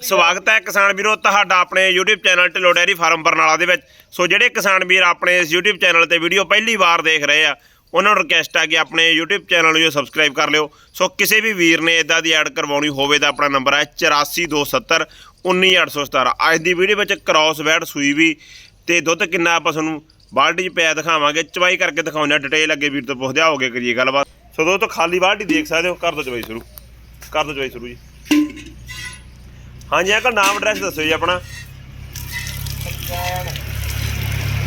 ਸਵਾਗਤ ਹੈ ਕਿਸਾਨ ਵੀਰੋ ਤੁਹਾਡਾ ਆਪਣੇ YouTube channel Dhillon dairy farm Barnala ਦੇ ਵਿੱਚ। ਸੋ ਜਿਹੜੇ ਕਿਸਾਨ ਵੀਰ ਆਪਣੇ ਇਸ YouTube ਚੈਨਲ ਤੇ ਵੀਡੀਓ ਪਹਿਲੀ ਵਾਰ ਦੇਖ ਰਹੇ ਆ, ਉਹਨਾਂ ਨੂੰ ਰਿਕਵੈਸਟ ਆ ਕਿ ਆਪਣੇ YouTube ਚੈਨਲ ਨੂੰ ਸਬਸਕ੍ਰਾਈਬ ਕਰ ਲਿਓ। ਸੋ ਕਿਸੇ ਵੀ ਵੀਰ ਨੇ ਇਦਾਂ ਦੀ ਐਡ ਕਰਵਾਉਣੀ ਹੋਵੇ ਤਾਂ ਆਪਣਾ ਨੰਬਰ ਹੈ 8427 19817 ਅੱਜ ਦੀ ਵੀਡੀਓ ਵਿੱਚ ਕ੍ਰਾਸ ਵੈਡ ਸੂਈ ਵੀ ਤੇ ਦੁੱਧ ਕਿੰਨਾ ਆਪਾਂ ਤੁਹਾਨੂੰ ਬਾਲਟੀ 'ਚ ਪਿਆ ਦਿਖਾਵਾਂਗੇ। ਚਵਾਈ ਕਰਕੇ ਦਿਖਾਉਂਦੇ ਆ ਡਿਟੇਲ ਅੱਗੇ ਵੀਰ ਤੋਂ ਪੁੱਛਦੇ ਹੋਗੇ ਕਰੀਏ ਗੱਲਬਾਤ। ਸੋ ਦੋਸਤੋ, ਖਾਲੀ ਬਾਲਟੀ ਦੇਖ ਸਕਦੇ ਹੋ, ਕਰ ਦੋ ਚਵਾਈ ਸ਼ੁਰੂ। ਕਰ ਦੋ ਚਵਾਈ ਸ਼ੁਰੂ ਜੀ। ਹਾਂਜੀ ਅੰਕਲ ਨਾਮ ਐਡਰੈਸ ਦੱਸੋ ਜੀ ਆਪਣਾ।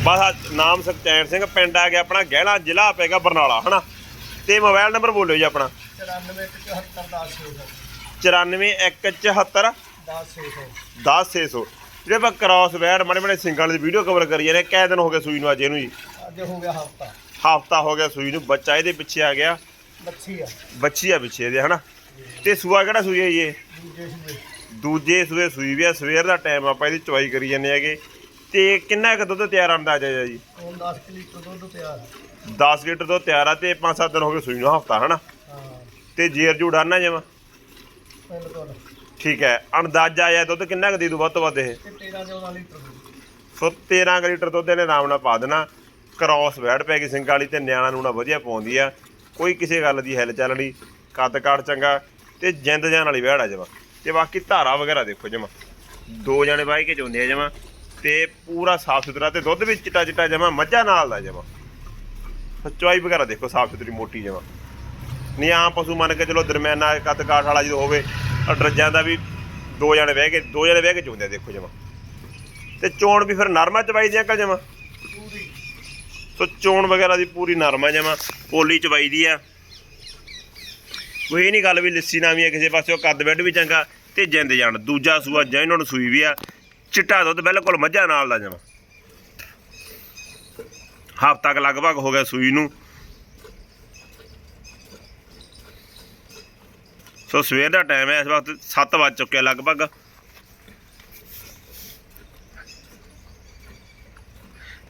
ਬਸ ਆਹ ਨਾਮ ਸੁਖਚੈਨ ਸਿੰਘ ਪਿੰਡ ਆ ਗਿਆ ਆਪਣਾ ਗਹਿਲਾ ਜ਼ਿਲ੍ਹਾ ਪੈਗਾ ਬਰਨਾਲਾ ਹਨਾ? ਤੇ ਮੋਬਾਈਲ ਨੰਬਰ ਬੋਲਿਓ ਜੀ ਆਪਣਾ। 94174 10600 ਜਿਹੜੇ ਆਪਾਂ ਕ੍ਰਾਸ ਵੈਡ ਮਾੜੇ ਮਾੜੇ ਸਿੰਗਲ ਦੀ ਵੀਡੀਓ ਕਵਰ ਕਰੀ ਜਾਂਦੇ ਕਿਹ ਦਿਨ ਹੋ ਗਏ ਸੂਈ ਨੂੰ ਅੱਜ ਇਹਨੂੰ ਜੀ? ਅੱਜ ਹੋ ਗਿਆ ਹਫਤਾ। ਹਫਤਾ ਹੋ ਗਿਆ ਸੂਈ ਨੂੰ ਬੱਚਾ ਇਹਦੇ ਪਿੱਛੇ ਆ ਗਿਆ। ਬੱਚੀ ਆ। ਬੱਚੀ ਆ ਪਿੱਛੇ ਇਹਦੇ ਹਨਾ? ਤੇ ਸੂਆ ਕਿਹੜਾ ਸੂਈ ਹੈ ਜੀ ਇਹ? ਦੂਜੇ ਸੂਏ ਸੂਈ ਵੀ ਆ ਸਵੇਰ ਦਾ ਟਾਈਮ ਆਪਾਂ ਇਹਦੀ ਚਵਾਈ ਕਰੀ ਜਾਂਦੇ ਹੈਗੇ। ਤੇ ਕਿੰਨਾ ਕੁ ਦੁੱਧ ਤਿਆਰ ਆਂਦਾ ਜਾ ਜੀ? ਹੁਣ 10 ਲੀਟਰ ਦੁੱਧ ਤਿਆਰ 10 ਲੀਟਰ ਤੋਂ ਤਿਆਰ ਆ ਤੇ 5-7 ਦਿਨ ਹੋ ਗਏ ਸੂਈ ਨੂੰ ਹਫਤਾ ਹਨਾ? ਹਾਂ। ਤੇ ਜੇਰ ਜੂੜ ਆਨਾ ਜਮਾ? ਠੀਕ ਹੈ ਅੰਦਾਜ਼ਾ ਆਇਆ ਦੁੱਧ ਕਿੰਨਾ ਕੁ ਦੇ ਦੂ ਵੱਧ ਤੋਂ ਵੱਧ ਇਹ? ਤੇ 13 14 ਲੀਟਰ ਦੁੱਧ। ਸੋ 13 ਕੁ ਲੀਟਰ ਦੁੱਧ ਇਹਨੇ ਆਰਾਮ ਨਾਲ ਪਾ ਦੇਣਾ। ਕ੍ਰਾਸ ਵੈੜ ਪੈ ਗਈ ਸਿੰਘ ਵਾਲੀ ਤੇ ਨਿਆਣਾ ਨੂਣਾ ਵਧੀਆ ਪਾਉਂਦੀ ਆ। ਕੋਈ ਕਿਸੇ ਗੱਲ ਦੀ ਹਿੱਲ ਚੱਲਣੀ ਕੱਦ ਕਾਠ ਚੰਗਾ ਤੇ ਜਿੰਦ ਜਾਨ ਵਾਲੀ ਵੈੜ ਆ ਜਮਾ। ਤੇ ਬਾਕੀ ਧਾਰਾ ਵਗੈਰਾ ਦੇਖੋ ਜਮਾ। ਦੋ ਜਣੇ ਵਾਹ ਕੇ ਚੋਂਦੇ ਆ ਜਮਾ ਤੇ ਪੂਰਾ ਸਾਫ਼ ਸੁਥਰਾ ਤੇ ਦੁੱਧ ਵੀ ਚਿੱਟਾ ਚਿੱਟਾ ਜਮਾ ਮੱਝਾਂ ਨਾਲ ਦਾ ਜਮਾ। ਚੁਆਈ ਵਗੈਰਾ ਦੇਖੋ ਸਾਫ਼ ਸੁਥਰੀ ਮੋਟੀ ਜਮਾ। ਨਹੀਂ ਆਮ ਪਸ਼ੂ ਮੰਨ ਕੇ ਚਲੋ ਦਰਮਿਆਨਾ ਕੱਦ ਕਾਠ ਵਾਲਾ ਜਦੋਂ ਹੋਵੇ ਅਡਰਜਾਂ ਦਾ ਵੀ ਦੋ ਜਣੇ ਬਹਿ ਕੇ ਦੋ ਜਣੇ ਬਹਿ ਕੇ ਚੋਂਦੇ ਆ ਦੇਖੋ ਜਮਾ। ਤੇ ਚੋਣ ਵੀ ਫਿਰ ਨਰਮਾ ਚਵਾਈ ਦੀ ਅੰਕਲ ਜਮਾ? ਪੂਰੀ। ਸੋ ਚੋਣ ਵਗੈਰਾ ਦੀ ਪੂਰੀ ਨਰਮਾ ਜਮਾ ਪੋਲੀ ਚਵਾਈ ਦੀ ਆ। ਕੋਈ ਇਹ ਨਹੀਂ ਗੱਲ ਵੀ ਲੱਸੀ ਨਾ ਵੀ ਆ ਕਿਸੇ ਪਾਸੇ ਕੱਦ ਬੈੱਡ ਵੀ ਚੰਗਾ ਤੇ ਜਿੰਦ ਜਾਣ ਦੂਜਾ ਸੂਆ ਜਾਂ ਇਹਨਾਂ ਨੂੰ ਸੂਈ ਵੀ ਆ ਚਿੱਟਾ ਦੁੱਧ ਬਿਲਕੁਲ ਮੱਝਾਂ ਨਾਲ ਦਾ ਜਮਾ। ਹਫ਼ਤਾ ਕੁ ਲਗਭਗ ਹੋ ਗਿਆ ਸੂਈ ਨੂੰ। ਸੋ ਸਵੇਰ ਦਾ ਟਾਈਮ ਹੈ ਇਸ ਵਕਤ 7 ਵੱਜ ਚੁੱਕਿਆ ਲਗਭਗ।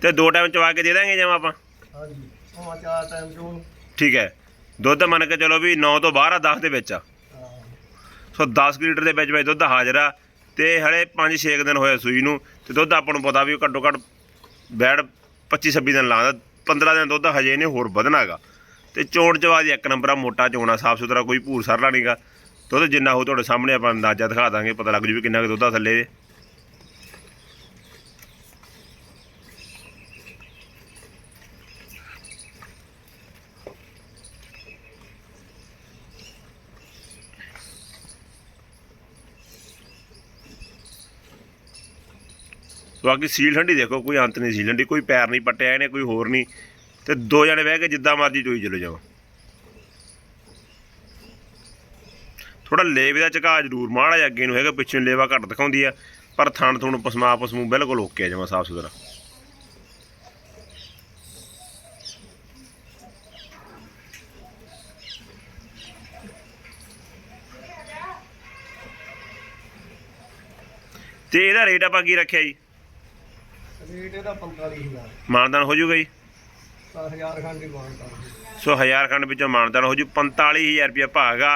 ਤੇ ਦੋ ਟਾਈਮ ਚਵਾ ਕੇ ਦੇ ਦਾਂਗੇ ਜਮਾ ਆਪਾਂ? ਹਾਂਜੀ ਉਹ ਚਾਰ ਟਾਈਮ ਚੋਂ। ਠੀਕ ਹੈ। ਦੁੱਧ ਮੰਨ ਕੇ ਚਲੋ ਵੀ 9 ਤੋਂ 12 10 ਦੇ ਵਿੱਚ ਆ। ਸੋ 10 ਕੁ ਲੀਟਰ ਦੇ ਵਿੱਚ ਵਿੱਚ ਦੁੱਧ ਹਾਜ਼ਰ ਆ ਤੇ ਹਲੇ 5-6 ਦਿਨ ਹੋਏ ਸੂਈ ਨੂੰ ਤੇ ਦੁੱਧ ਆਪਾਂ ਨੂੰ ਪਤਾ ਵੀ ਘੱਟੋ ਘੱਟ ਬੈੜ 25-26 ਦਿਨ ਲਾਉਂਦਾ 15 ਦਿਨ ਦੁੱਧ ਹਜੇ ਇਹਨੇ ਹੋਰ ਵਧਣਾਗਾ ਤੇ ਚੋਣ ਦੀ ਇੱਕ ਨੰਬਰ ਆ ਮੋਟਾ ਚੋਣਾ ਸਾਫ਼ ਸੁਥਰਾ ਕੋਈ ਭੂਰ ਸਰਲਾ ਨਹੀਂਗਾ ਦੁੱਧ ਜਿੰਨਾ ਹੋ ਤੁਹਾਡੇ ਸਾਹਮਣੇ ਆਪਾਂ ਅੰਦਾਜ਼ਾ ਦਿਖਾ ਦਾਂਗੇ ਪਤਾ ਲੱਗ ਜੂ ਵੀ ਕਿੰਨਾ ਕੁ ਦੁੱਧ ਆ ਥੱਲੇ। ਬਾਕੀ ਸੀਲ ਠੰਡੀ ਦੇਖੋ, ਕੋਈ ਅੰਤ ਨਹੀਂ ਸੀਲ ਠੰਡੀ, ਕੋਈ ਪੈਰ ਨਹੀਂ ਪੱਟਿਆ ਇਹਨੇ, ਕੋਈ ਹੋਰ ਨਹੀਂ। ਤੇ ਦੋ ਜਣੇ ਬਹਿ ਕੇ ਜਿੱਦਾਂ ਮਰਜ਼ੀ ਚੋਈ ਚਲੋ ਜਾਓ। ਥੋੜਾ ਲੇਵੇ ਦਾ ਝਕਾ ਜ਼ਰੂਰ, ਮਾੜਾ ਜਿਹਾ ਅੱਗੇ ਨੂੰ ਹੈਗਾ, ਪਿੱਛੇ ਨੂੰ ਲੇਵਾ ਘੱਟ ਦਿਖਾਉਂਦੀ ਆ, ਪਰ ਥਣ ਥੁਣ ਪਸਮਾ ਪਸਮੂ ਬਿਲਕੁਲ ਓਕੇ ਆ, ਜਮਾ ਸਾਫ਼ ਸੁਥਰਾ। ਤੇ ਇਹਦਾ ਰੇਟ ਆਪਾਂ ਕੀ ਰੱਖਿਆ ਜੀ? ਰੇਟ ਇਹਦਾ 45000 ਮਾਨਦਾਨ ਹੋ ਜੂਗਾ ਜੀ? 10000 ਖੰਡ ਦੀ ਮਾਨ ਕਰਦੇ ਸੋ ਹਜ਼ਾਰ ਖੰਡ ਵਿੱਚੋਂ ਮਾਨਦਾਨ ਹੋ ਜੂ। 45000 ਰੁਪਇਆ ਭਾਗਾ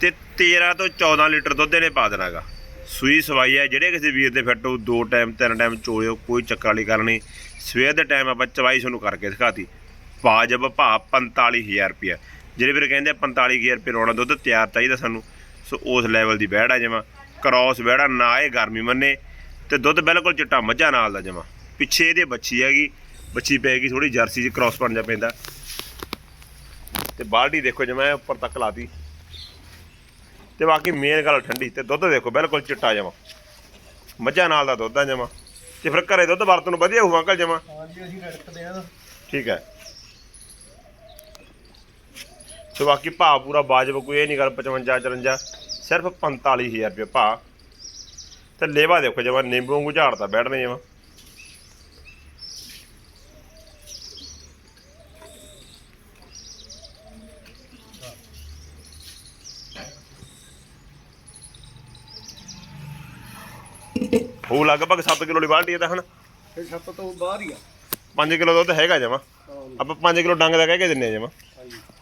ਤੇ 13 ਤੋਂ 14 ਲੀਟਰ ਦੁੱਧ ਇਹਨੇ ਪਾ ਦੇਣਾਗਾ ਸੂਈ ਸਵਾਈ ਹੈ ਜਿਹੜੇ ਕਿਸੇ ਵੀਰ ਦੇ ਫਿੱਟ ਹੋ ਦੋ ਟਾਈਮ ਤਿੰਨ ਟਾਈਮ ਚੋਲਿਓ ਕੋਈ ਚੱਕਰ ਵਾਲੀ ਗੱਲ ਨਹੀਂ। ਸਵੇਰ ਦੇ ਟਾਈਮ ਆਪਾਂ ਚਵਾਈ ਤੁਹਾਨੂੰ ਕਰਕੇ ਦਿਖਾਤੀ। ਵਾਜਬ ਭਾਅ 45000 ਰੁਪਇਆ। ਜਿਹੜੇ ਵੀਰ ਕਹਿੰਦੇ ਆ 45000 ਰੁਪਏ ਲਾਉਣਾ ਦੁੱਧ ਤਿਆਰ ਚਾਹੀਦਾ ਸਾਨੂੰ ਸੋ ਉਸ ਲੈਵਲ ਦੀ ਬਹਿੜ ਜਮਾ। ਕ੍ਰਾਸ ਬਹਿੜਾ ਨਾ ਇਹ ਗਰਮੀ ਮੰਨੇ ਤੇ ਦੁੱਧ ਬਿਲਕੁਲ ਚਿੱਟਾ ਮੱਝਾਂ ਨਾਲ ਦਾ ਜਮਾ। ਪਿੱਛੇ ਇਹਦੇ ਬੱਚੀ ਹੈਗੀ ਬੱਚੀ ਪੈਗੀ ਥੋੜੀ ਜਰਸੀ ਚ ਕ੍ਰਾਸ ਬਣ ਜਾ ਪੈਂਦਾ। ਤੇ ਬਾਲਟੀ ਦੇਖੋ ਜਮਾ ਉੱਪਰ ਤੱਕ ਲਾਤੀ। ਤੇ ਬਾਕੀ ਮੇਨ ਗੱਲ ਠੰਡੀ ਤੇ ਦੁੱਧ ਦੇਖੋ ਬਿਲਕੁਲ ਚਿੱਟਾ ਜਮਾ। ਮੱਝਾਂ ਨਾਲ ਦਾ ਦੁੱਧ ਆ ਜਮਾ। ਤੇ ਫਿਰ ਘਰੇ ਦੁੱਧ ਵਰਤਨ ਨੂੰ ਵਧੀਆ ਹੋਊ ਅੰਕਲ ਜਮਾ। ਹਾਂਜੀ ਅਸੀਂ ਰੜਕਦੇ ਆ ਠੀਕ ਹੈ। ਤੇ ਬਾਕੀ ਭਾਅ ਪੂਰਾ ਬਾਜਬ ਕੋਈ ਇਹ ਨਹੀਂ ਗੱਲ 55 54 ਸਿਰਫ 45000 ਰੁਪਏ ਭਾਅ। ਤੇ ਲੇਵਾ ਦੇਖੋ ਜਮਾ ਨਿੰਬੂ ਵਾਂਗੂ ਝਾੜਦਾ ਬੈਠਨੇ ਜਮਾ। ਹੋ ਲਗਭਗ 7 ਕਿਲੋ ਦੀ ਬਾਲਟੀ ਹੈ ਤਾਂ ਹਨ। ਫਿਰ ਛੱਤ ਤੋਂ ਬਾਹਰ ਹੀ ਆ। 5 ਕਿਲੋ ਦੁੱਧ ਹੈਗਾ ਜਮਾ। ਆਪਾਂ 5 ਕਿਲੋ ਡੰਗ ਦਾ ਕਹਿ ਕੇ ਦਿੰਨੇ ਆ ਜਮਾ।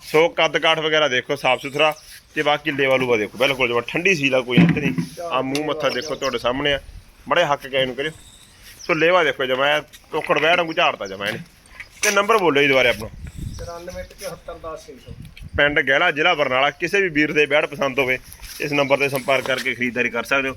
ਸੋ ਕੱਦ ਕਾਠ ਵਗੈਰਾ ਦੇਖੋ ਸਾਫ਼ ਸੁਥਰਾ ਤੇ ਬਾਕੀ ਲੇਵਾ ਲੂਵਾ ਦੇਖੋ। ਬਿਲਕੁਲ ਜਮਾ ਠੰਡੀ ਸੀ ਦਾ ਕੋਈ ਅੰਤ ਨਹੀਂ। ਆ ਮੂੰਹ ਮੱਥਾ ਦੇਖੋ ਤੁਹਾਡੇ ਸਾਹਮਣੇ ਆ। ਬੜੇ ਹੱਕ ਕੇ ਇਹਨੂੰ ਕਰਿਓ। ਸੋ ਲੇਵਾ ਦੇਖੋ ਜਮਾ ਟੋਕੜ ਬੈੜ ਵਾਂਗੂ ਝਾੜਤਾ ਜਮਾ ਇਹਨੇ। ਤੇ ਨੰਬਰ ਬੋਲੋ ਜੀ ਦੁਬਾਰੇ ਆਪਣਾ। 94 74 10 600 ਪਿੰਡ ਗਹਿਲਾ ਜ਼ਿਲ੍ਹਾ ਬਰਨਾਲਾ ਕਿਸੇ ਵੀ ਵੀਰ ਦੇ ਬੈੜ ਪਸੰਦ ਹੋਵੇ ਇਸ ਨੰਬਰ ਤੇ ਸੰਪਰਕ ਕਰਕੇ ਖਰੀਦਦਾਰੀ ਕਰ ਸਕਦੇ ਹੋ।